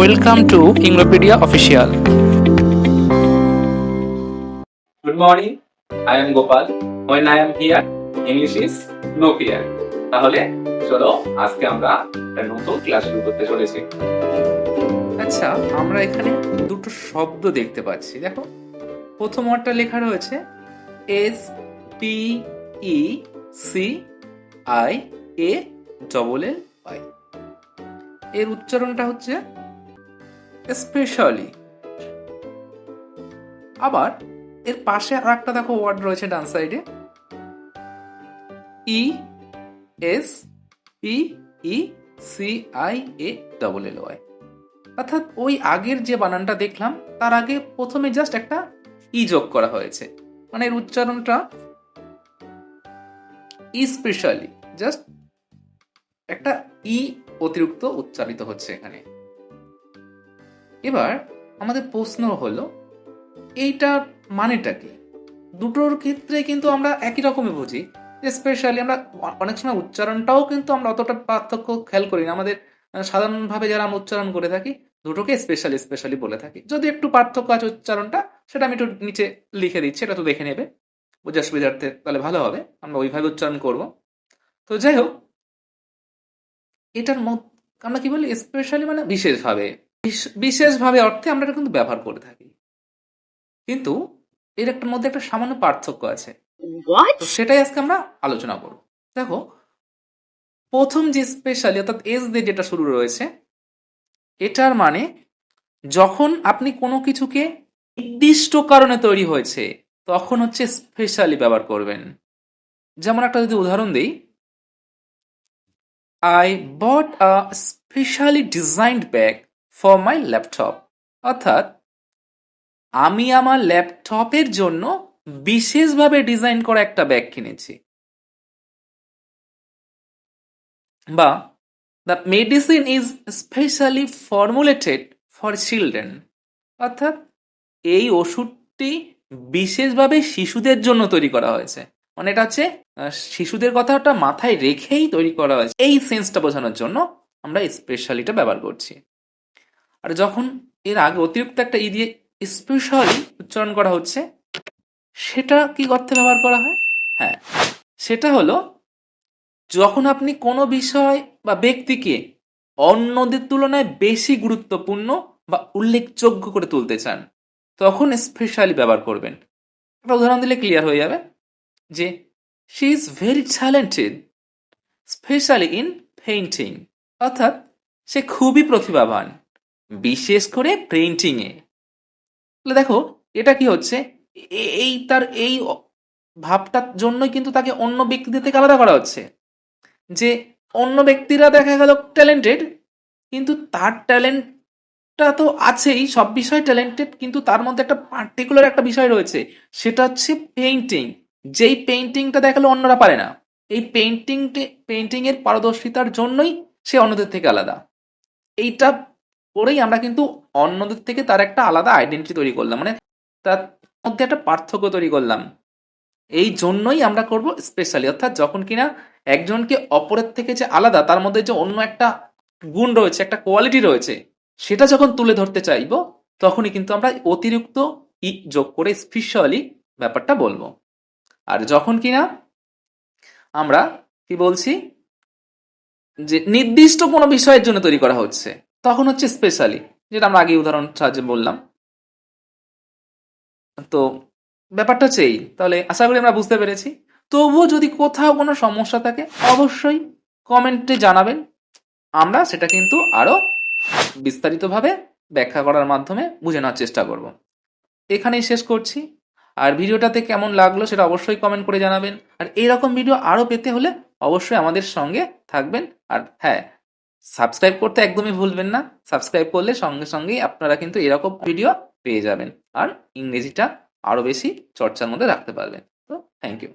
Welcome to Inglopedia official good morning. I am Gopal When I am here, English is no fear. তাহলে চলো আজকে আমরা একটা নতুন ক্লাস শুরু করতে চলেছি। আচ্ছা আমরা এখানে দুটো শব্দ দেখতে পাচ্ছি। দেখো প্রথম ওয়ার্ডটা লেখা রয়েছে S P E C I A double L I এর উচ্চারণটা হচ্ছে স্পেশালি আবার, এর পাশে আর একটা দেখো ওয়ার্ড রয়েছে ডান সাইডে E S P E C I A double L Y অর্থাৎ ওই আগের যে বানানটা দেখলাম, তার আগে প্রথমে জাস্ট একটা ই যোগ করা হয়েছে। মানে এর উচ্চারণটা ই স্পেশালি জাস্ট একটা ই অতিরিক্ত উচ্চারিত হচ্ছে এখানে। এবার আমাদের প্রশ্ন হলো এইটার মানেটা কি? দুটোর ক্ষেত্রে কিন্তু আমরা একই রকমই বুঝি স্পেশালি আমরা অনেক সময় উচ্চারণটাও কিন্তু আমরা অতটা পার্থক্য খেয়াল করি না। আমাদের সাধারণভাবে যারা আমরা উচ্চারণ করে থাকি, দুটোকে স্পেশালি স্পেশালি বলে থাকি। যদি একটু পার্থক্য আছে উচ্চারণটা, সেটা আমি একটু নিচে লিখে দিচ্ছি এটা তো দেখে নেবে। বোঝার সুবিধার্থে তাহলে ভালো হবে, আমরা ওইভাবে উচ্চারণ করব। তো যাই হোক, এটার মধ্যে, আমরা কি বলি? স্পেশালি মানে বিশেষভাবে। বিশ- বিশেষভাবে অর্থে আমরা এটা কিন্তু ব্যবহার করে থাকি। কিন্তু এর একটা মধ্যে একটা সামান্য পার্থক্য আছে। তো সেটাই আজকে আমরা আলোচনা করব। দেখো প্রথম যে স্পেশালি অর্থাৎ এস দিয়ে যেটা শুরু রয়েছে এটার মানে যখন আপনি কোনো কিছুকে নির্দিষ্ট কারণে তৈরি হয়েছে তখন হচ্ছে স্পেশালি ব্যবহার করবেন। যেমন একটা যদি উদাহরণ দিই I bought a specially designed bag for my laptop অর্থাৎ, আমি আমার ল্যাপটপের জন্য বিশেষভাবে ডিজাইন করা একটা ব্যাগ কিনেছি। বা the medicine is specially formulated for children অর্থাৎ, এই ওষুধটি বিশেষভাবে শিশুদের জন্য তৈরি করা হয়েছে। মানে এটা হচ্ছে শিশুদের কথাটা মাথায় রেখেই তৈরি করা হয়েছে। এই সেন্সটা বোঝানোর জন্য আমরা স্পেশালিটা ব্যবহার করছি। আর যখন এর আগে অতিরিক্ত একটা ই দিয়ে স্পেশালি উচ্চারণ করা হচ্ছে, সেটা কি অর্থে ব্যবহার করা হয়? হ্যাঁ সেটা হলো, যখন আপনি কোনো বিষয় বা ব্যক্তিকে অন্যদের তুলনায় বেশি গুরুত্বপূর্ণ বা উল্লেখযোগ্য করে তুলতে চান, তখন স্পেশালি ব্যবহার করবেন। একটা উদাহরণ দিলে ক্লিয়ার হয়ে যাবে যে she is very talented specially in painting অর্থাৎ সে খুবই প্রতিভাবান। বিশেষ করে পেইন্টিংয়ে তাহলে দেখো, এটা কি হচ্ছে? এই তার, এই ভাবটার জন্যই কিন্তু তাকে অন্য ব্যক্তিদের থেকে আলাদা করা হচ্ছে। যে অন্য ব্যক্তিরা দেখা গেল ট্যালেন্টেড কিন্তু তার ট্যালেন্টটা তো আছেই, সব বিষয় ট্যালেন্টেড কিন্তু তার মধ্যে একটা পার্টিকুলার একটা বিষয় রয়েছে, সেটা হচ্ছে পেইন্টিং যেই পেইন্টিংটা দেখাল অন্যরা পারে না। এই পেইন্টিং এর পারদর্শিতার জন্যই সে অন্যদের থেকে আলাদা। এইটা করেই আমরা কিন্তু অন্যদের থেকে তার একটা আলাদা আইডেন্টিটি তৈরি করলাম। মানে তার মধ্যে একটা পার্থক্য তৈরি করলাম। এই জন্যই আমরা করব স্পেশালি অর্থাৎ যখন কিনা একজনকে অপরের থেকে যে আলাদা, তার মধ্যে যে অন্য একটা গুণ রয়েছে, একটা কোয়ালিটি রয়েছে, সেটা যখন তুলে ধরতে চাইব, তখনই কিন্তু আমরা অতিরিক্ত ই যোগ করে স্পেশালি ব্যাপারটা বলব। আর যখন কিনা আমরা কি বলছি? যে নির্দিষ্ট কোনো বিষয়ের জন্য তৈরি করা হচ্ছে। তখন হচ্ছে স্পেশালি যেটা আমরা আগে উদাহরণ সাহায্যে বললাম। তো ব্যাপারটা হচ্ছে এই, তাহলে আশা করি আমরা বুঝতে পেরেছি। তবুও যদি কোথাও কোনো সমস্যা থাকে, অবশ্যই কমেন্টে জানাবেন। আমরা সেটা কিন্তু আরও বিস্তারিতভাবে ব্যাখ্যা করার মাধ্যমে বুঝে নেওয়ার চেষ্টা করব। এখানেই শেষ করছি। আর ভিডিওটাতে কেমন লাগল সেটা অবশ্যই কমেন্ট করে জানাবেন। আর এইরকম ভিডিও আরও পেতে হলে অবশ্যই আমাদের সঙ্গে থাকবেন। আর হ্যাঁ সাবস্ক্রাইব করতে একদমই ভুলবেন না। সাবস্ক্রাইব করলে সঙ্গে সঙ্গেই আপনারা কিন্তু এরকম ভিডিও পেয়ে যাবেন। আর ইংরেজিটা আরও বেশি চর্চার মধ্যে রাখতে পারবেন। তো থ্যাংক ইউ